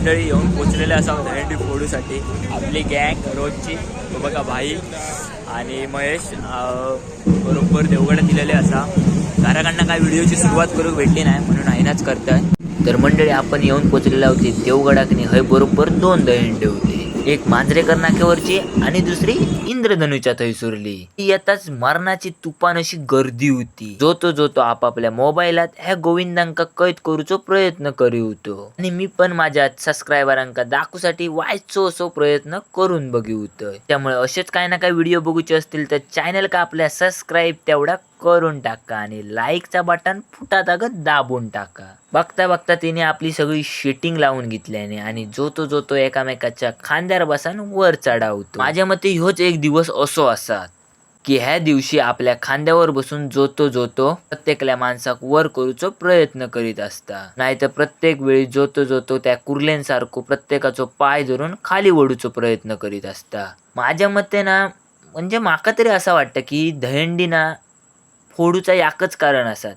मंडळी येऊन पोचलेले असावं दहीहंडी फोडूसाठी. आपली गँग रोजची. बघा भाई. आणि महेश बरोबर देवगड दिलेले असा. घराकडनं काय व्हिडिओची सुरुवात करू भेटली नाही म्हणून आईनाच करताय. तर मंडळी आपण येऊन पोचलेला होती देवगडाकनी हय बरोबर दोन दहीहंडे होते. एक मांजरेकर नाक्यावरची आणि दुसरी इंद्रधनुच्या थैसुरली ती येताच मरणाची तुफान अशी गर्दी होती. जो तो जो तो आपापल्या मोबाईलात ह्या गोविंदांका कैद करूचो प्रयत्न करी होतो. आणि मी पण माझ्या सबस्क्रायबरांका दाखवूसाठी वायचो असो प्रयत्न करून बघी होतो त्यामुळे असेच काय ना काय व्हिडिओ बघूचे असतील तर चॅनल का आपल्या सबस्क्राईब तेवढा करून टाका आणि लाईकचा बटन फुटात अगं दाबून टाका. बघता बघता तिने आपली सगळी शेटिंग लावून घेतल्याने आणि जो तो जो तो एकामेकाच्या खांद्यावर बसान वर चढावतो. माझ्या मते ह्योच एक दिवस असो असा की ह्या दिवशी आपल्या खांद्यावर बसून जोतो जोतो प्रत्येकल्या माणसाक वर करूचो प्रयत्न करीत असता. नाहीतर प्रत्येक वेळी जोतो जोतो त्या कुर्लेंसारखो प्रत्येकाचो पाय धरून खाली ओढूचो प्रयत्न करीत असता. माझ्या मते ना म्हणजे माका तरी असं वाटतं की दहंडी ना फोडूचा याकच कारण असतात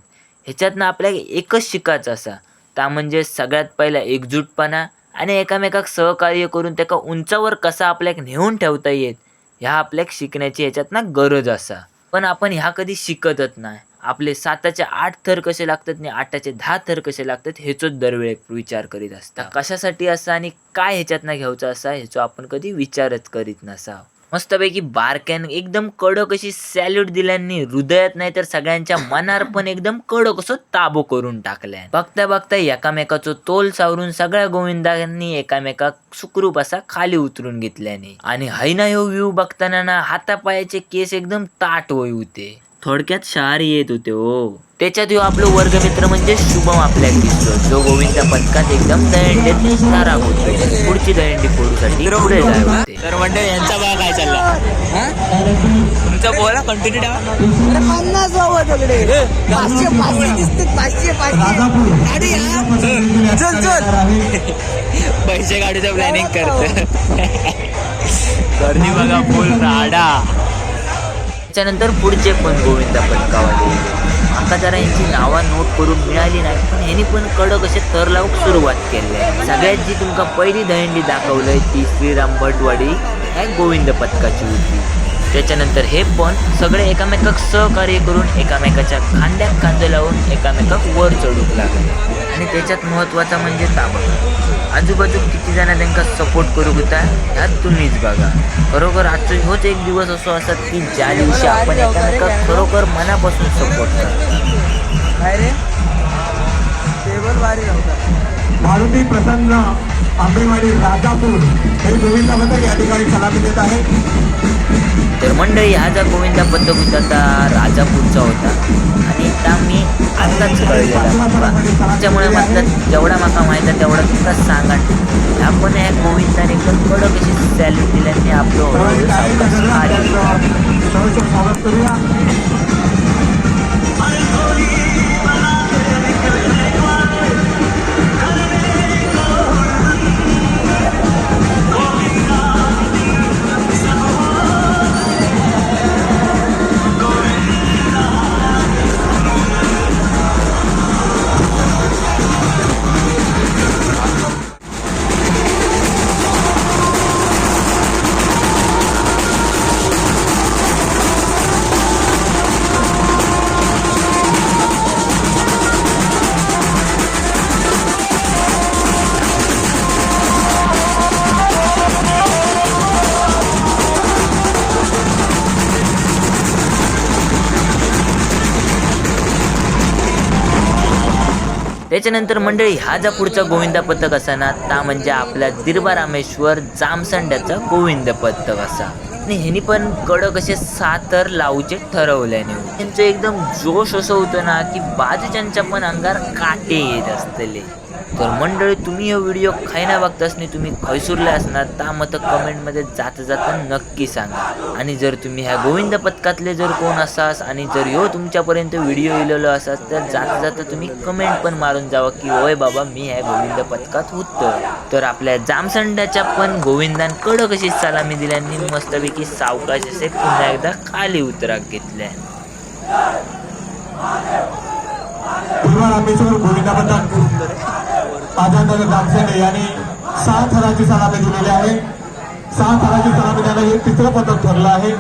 ह्याच्यातनं आपल्या एकच शिकायचं असा. ता म्हणजे सगळ्यात पहिला एकजूटपणा आणि एकामेकाक सहकार्य करून त्याका उंचावर कसा आपल्याक नेऊन ठेवता येत ह्या आपल्याक शिकण्याची ह्याच्यातनं गरज असा. पण आपण ह्या कधी शिकतच नाही. आपले साताचे आठ थर कसे लागतात आणि आठाचे दहा थर कसे लागतात ह्याचोच दरवेळेक विचार करीत असता. कशासाठी असा आणि काय ह्याच्यातनं घ्यायचं असा ह्याचो आपण कधी विचारच करीत नसा मस्तपैकी बारक्यान एकदम कडक अशी सॅल्यूट दिल्यानी. हृदयात नाही तर सगळ्यांच्या मनावर पण एकदम कडक असं ताबो करून टाकल्या. बघता बघता एकामेकाचो तोल सावरून सगळ्या गोविंदांनी एकामेका सुखरूप असा खाली उतरून घेतल्याने. आणि हैना ह्यो व्ह्यू बघताना ना हातापायाचे केस एकदम ताट होई होते. थोडक्यात शहारी येत होते हो. त्याच्यात ह्यो आपलं वर्गमित्र म्हणजे शुभम आपल्याला दिसतो जो गोविंदा पथकात एकदम दहंडीत नाराज होतो पुढची दहंडी फोडूसाठी पुढे जाय होते. तर म्हणजे यांचा बघा काय चालला. तुमचा बोला कंटिन्यू ठेवा. अरे पन्नास व्हावं दगडे. पाचशे पाचशे दिसते पाचशे पाचशे. चल चल पैसे काढूचं प्लॅनिंग करत गर्दी बघा फुल राडा. त्याच्यानंतर पुढचे पण गोविंदा पथकावाले माका जरा यांची नावं नोट करून मिळाली नाही पण ह्यांनी पण कडक असे तर लावूक सुरुवात केली आहे. सगळ्यात जी तुमका पहिली दहंडी दाखवलंय ती श्रीराम भटवाडी ह्या गोविंद पथकाची होती. त्याच्यानंतर हे पण सगळे एकामेकाक सहकार्य करून एकामेकाच्या खांद्यात खांदे लावून एकामेकाक वर चढूक लागले. आणि त्याच्यात महत्त्वाचा म्हणजे ताबा आजूबाजू किती जण त्यांना सपोर्ट करू होता ह्यात तुम्हीच बघा. खरोखर आजचा ह्योच एक दिवस असो असतात की ज्या दिवशी आपण एकामेकाक खरोखर मनापासून सपोर्ट करतो. मारुती प्रसन्न आंबेवाडी राजापूर. हे गोविंदा पथक या ठिकाणी सलामी देत आहे तर मंडळी हा जो गोविंदा पथक होता राजापूरचा होता. आत्ताच कळलेला माका त्याच्यामुळे म्हटलं जेवढा माका माहीत आहे तेवढा तुमका सांगा आपण ह्या गोविंदान एकदम कडक अशी सॅल्यूट दिल्याने आपलं हळूहळू सावकाश त्याच्यानंतर मंडळी हा जा पुढचा गोविंदा पथक असा ना ता म्हणजे आपला दिरबा रामेश्वर जामसंड्याचा गोविंद पथक असा. आणि ह्यांनी पण कडक असे सातर लावूचे ठरवल्याने त्यांचं एकदम जोश असं होतं ना की बाजूच्यांच्या पण अंगार काटे येत असतले. तर मंडळी तुम्ही हा व्हिडिओ खाय ना बघताच नाही तुम्ही खैसूरले असणार त्या मत कमेंटमध्ये जाता जाता नक्की सांगा. आणि जर तुम्ही ह्या गोविंद पथकातले जर कोण असास आणि जर यो तुमच्यापर्यंत व्हिडिओ इलेलो असास तर जाता जाता तुम्ही कमेंट पण मारून जावा की होय बाबा मी ह्या गोविंद पथकात होतो. तर आपल्या जामसंड्याच्या पण गोविंदान कडक अशी सलामी दिल्याने मस्तपैकी सावकाश असे पुन्हा एकदा खाली उतराक घेतल्या गोविंदा पाजांतर दामसेने यांनी सहा थराची सलामी दिलेली आहे. सहा थराची सलामी देणं हे तिसरं पदक ठरलं आहे.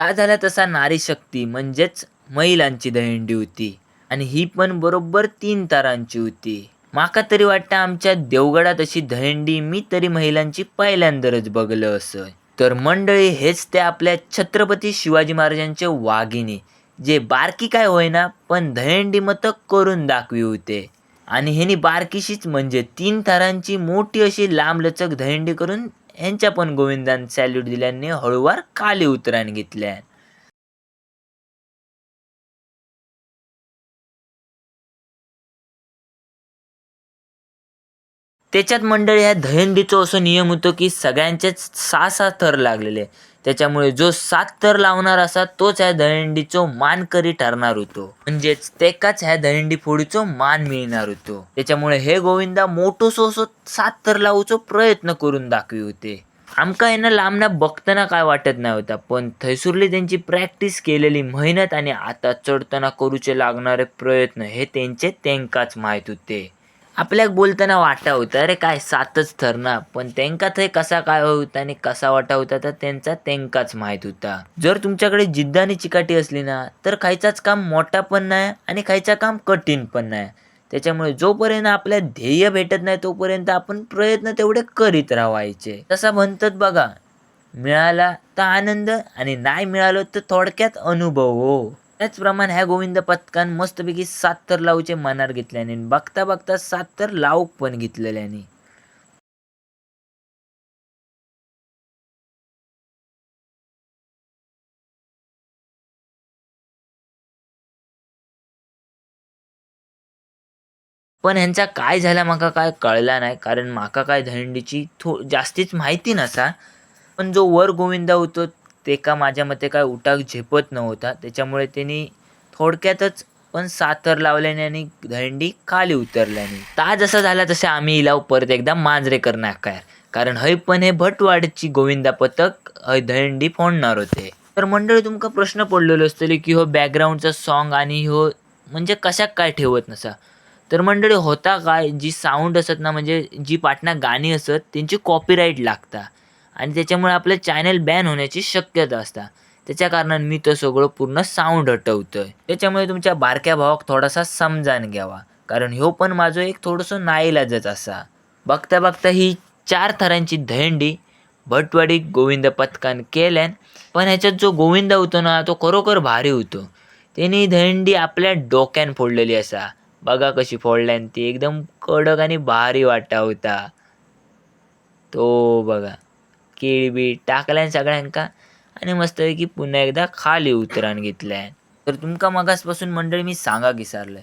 काय झाला तसा नारी शक्ती म्हणजेच महिलांची दहीहंडी होती. आणि ही पण बरोबर तीन तारांची होती. माका तरी वाटतं आमच्या देवगडात अशी दहीहंडी मी तरी महिलांची पहिल्यांदाच बघलं असं तर मंडळी हेच ते आपल्या छत्रपती शिवाजी महाराजांचे वाघिणी. जे बारकी काय होईना पण दहीहंडी मतक करून दाखवी होते. आणि ह्यानी बारकीशीच म्हणजे तीन थरांची मोठी अशी लांबलचक दहीहंडी करून ह्यांच्या पण गोविंदान सॅल्यूट दिल्याने हळूवार खाली उतराण घेतल्या. त्याच्यात मंडळी ह्या दहीहंडीचं असं नियम होतो की सगळ्यांचेच सहा सहा थर लागलेले. त्याच्यामुळे जो सात तर लावणार असा तोच ह्या दहीहंडीचो मानकरी ठरणार होतो. म्हणजेच तेकाच ह्या दहीहंडी फोडीचो मान मिळणार होतो. त्याच्यामुळे हे गोविंदा मोठोसो असो सात तर लावूचो प्रयत्न करून दाखवी होते. आमका यांना लांबना बघताना काय वाटत नाही होता पण थैसुरली त्यांची प्रॅक्टिस केलेली मेहनत आणि आता चढताना करूचे लागणारे प्रयत्न हे त्यांचे त्यांकाच माहीत होते. आपल्याक बोलताना वाटा होता अरे काय सातच थर ना पण त्यांका थंय कसा काय होता आणि कसा वाटा होता तर त्यांचा त्यांकाच माहीत होता. जर तुमच्याकडे जिद्द आणि चिकाटी असली ना तर खायचाच काम मोठा पण नाही आणि खायचा काम कठीण पण नाही. त्याच्यामुळे जोपर्यंत आपल्या ध्येय भेटत नाही तोपर्यंत आपण प्रयत्न तेवढे करीत राहायचे. तसा म्हणतात बघा मिळाला तर आनंद आणि नाही मिळालो तर थोडक्यात अनुभव हो. त्याचप्रमाणे ह्या गोविंद पथकान मस्तपैकी सात तर लावूचे मनार घेतल्याने बघता बघता सात तर लाव पण घेतलेल्याने पण ह्यांचा काय झाला माका काय कळला नाही कारण माका काय धंडीची थो जास्तीच माहिती नसा. पण जो वर गोविंदा होतो ते का माझ्या मते काय उठाक झेपत नव्हता. त्याच्यामुळे त्यांनी थोडक्यातच पण साथर लावल्याने आणि दहीहंडी खाली उतरल्याने. ता जसा झाला तसे आम्ही इलाव परत एकदा मांजरेकर नाकार कारण हय पण हे भटवाडची गोविंदा पथक हय दहीहंडी फोडणार होते. तर मंडळी तुमका प्रश्न पडलेलो असतले की हो बॅकग्राऊंडचा सॉन्ग आणि हो म्हणजे कशाक काय ठेवत नसा? तर मंडळी होता काय? जी साऊंड असत ना म्हणजे जी पाटणा गाणी असत त्यांची कॉपीराईट लागता. आणि त्याच्यामुळे आपलं चॅनल बॅन होण्याची शक्यता असता. त्याच्या कारणानं मी तो सगळं पूर्ण साऊंड हटवतोय. त्याच्यामुळे तुमच्या बारक्या भावाक थोडासा समजान घ्यावा. कारण ह्यो पण माझं एक थोडंसं नाईलाजच असा. बघता बघता ही चार थरांची दहंडी भटवाडी गोविंद पथकान केल्यान पण ह्याच्यात जो गोविंद होतो ना तो खरोखर भारी होतो. त्यांनी दहंडी आपल्या डोक्यान फोडलेली असा. बघा कशी फोडल्यान ती. एकदम कडक आणि भारी वाटा होता. तो बघा. केळी बी टाकल्यान सगळ्यांका. आणि मस्तपैकी पुन्हा एकदा खाली उतरान घेतल्यान तर तुमका मगासपासून मंडळी मी सांगा विसारलंय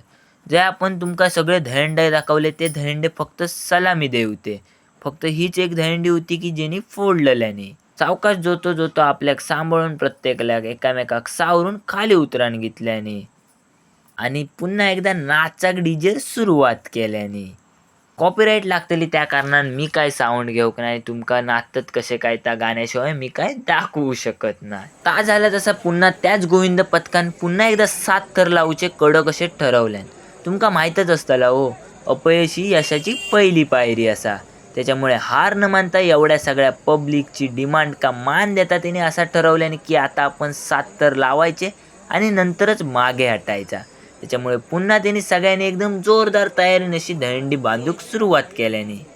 जे आपण तुमका सगळे धरंडे दाखवले ते धरंडे फक्त सलामी देवते फक्त हीच एक दहंडी होती की जेणी फोडलेल्यानी सावकाश जोतो जोतो आपल्याक सांभाळून प्रत्येकाला एकामेकाक सावरून खाली उतरान घेतल्यानी आणि पुन्हा एकदा नाचाक डीजेर सुरुवात केल्यानी कॉपीराईट लागतली त्या कारणान मी काय साऊंड घेऊक नाही तुमका नातत कसे काय त्या गाण्याशिवाय मी काय दाखवू शकत नाही. ता झालं तसं पुन्हा त्याच गोविंद पथकान पुन्हा एकदा सात थर लावचे कडक असे ठरवल्यान. तुमका माहीतच असतला ओ हो, अपयशी यशाची पहिली पायरी असा. त्याच्यामुळे हार न मानता एवढ्या सगळ्या पब्लिकची डिमांड का मान देता तिने असा ठरवल्याने की आता आपण सात तर लावायचे आणि नंतरच मागे हटायचा. त्याच्यामुळे पुन्हा त्यांनी सगळ्यांनी एकदम जोरदार तयारीने अशी दहंडी बांधूक सुरुवात केल्याने.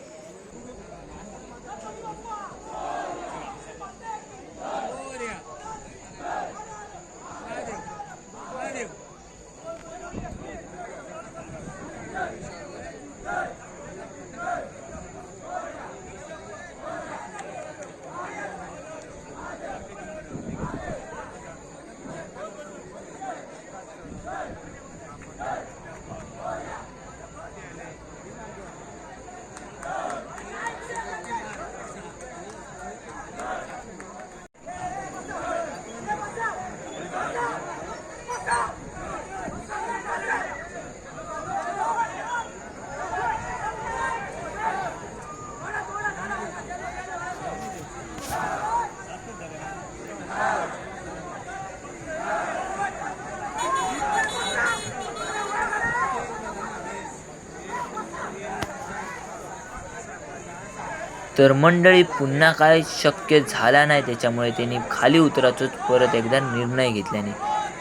तर मंडळी पुन्हा काय शक्य झाला नाही त्याच्यामुळे त्यांनी खाली उतराचो परत एकदा निर्णय घेतल्याने.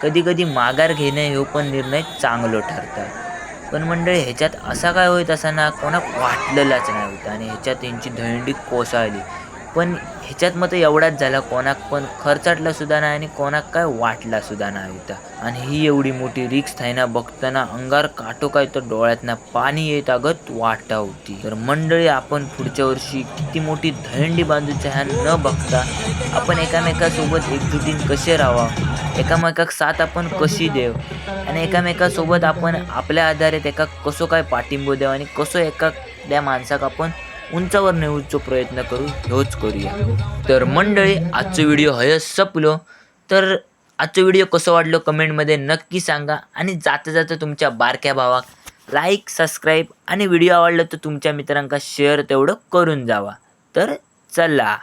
कधी कधी माघार घेणे हे पण निर्णय चांगलं ठरतात. पण मंडळी ह्याच्यात असा काय होत असा ना कोणा वाटलेलाच नाही होता आणि ह्याच्यात त्यांची धंडी कोसळली. पण ह्याच्यात मग एवढाच झाला कोणाक पण खर्चाटला सुद्धा नाही आणि कोणाक काय वाटला सुद्धा नाही होता आणि ही एवढी मोठी रिक्स आहे ना बघताना अंगार काटो काय तर डोळ्यातना पाणी येत अगत वाटा होती तर मंडळी आपण पुढच्या वर्षी किती मोठी दहंडी बांधूच्या ह्या न बघता आपण एकामेकासोबत एकजुटीन कसे राहावा? एकामेकाक साथ आपण कशी देव आणि एकामेकासोबत आपण आपल्या आधारे एका कसो काय पाठिंबो देव आणि कसो एका त्या माणसाक आपण उंचावर नेऊचो प्रयत्न करू ह्योच करूया. तर मंडळी आजचो व्हिडिओ हय संपलो. तर आजचो व्हिडिओ कसं वाटलो कमेंटमध्ये नक्की सांगा. आणि जाता जाता तुमच्या बारक्या भावाक लाईक सबस्क्राईब आणि व्हिडिओ आवडलं तर तुमच्या मित्रांका शेअर तेवढं करून जावा. तर चला.